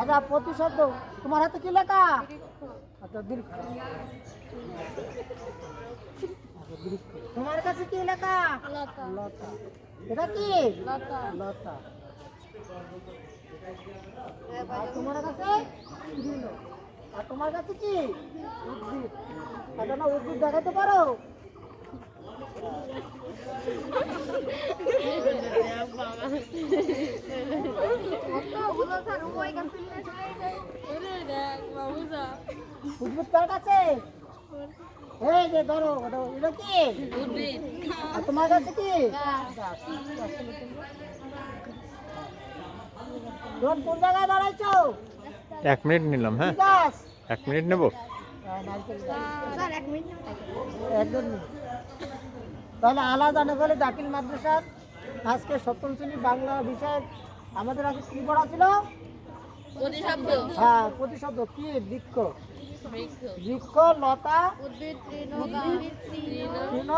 আচ্ছা প্রতিশব্দ তোমার হাতে কি লেখা? আচ্ছা তোমার কাছে কি লেখা? লতা। এটা কি? লতা। তোমার কাছে? আর তোমার কাছে কি? উদ্ভিদ। আচ্ছা না উদ্ভিদ দেখাতে পারো? উদ্ভিদ এই যে ধরো এটা কি আর তোমার কাছে কি কোন জায়গায় দাঁড়াইছো এক মিনিট নিলাম হ্যাঁ এক মিনিট নেব। তাহলে আলাদা না বলে দাখিল মাদ্রাসার আজকে সপ্তম শ্রেণি বাংলা বিষয়ে আমাদের আজকে কি পড়া ছিল? প্রতিশব্দ। হ্যাঁ প্রতিশব্দ। কি? বৃক্ষ। বৃক্ষ। বৃক্ষ লতা উদ্ভিদ তৃণ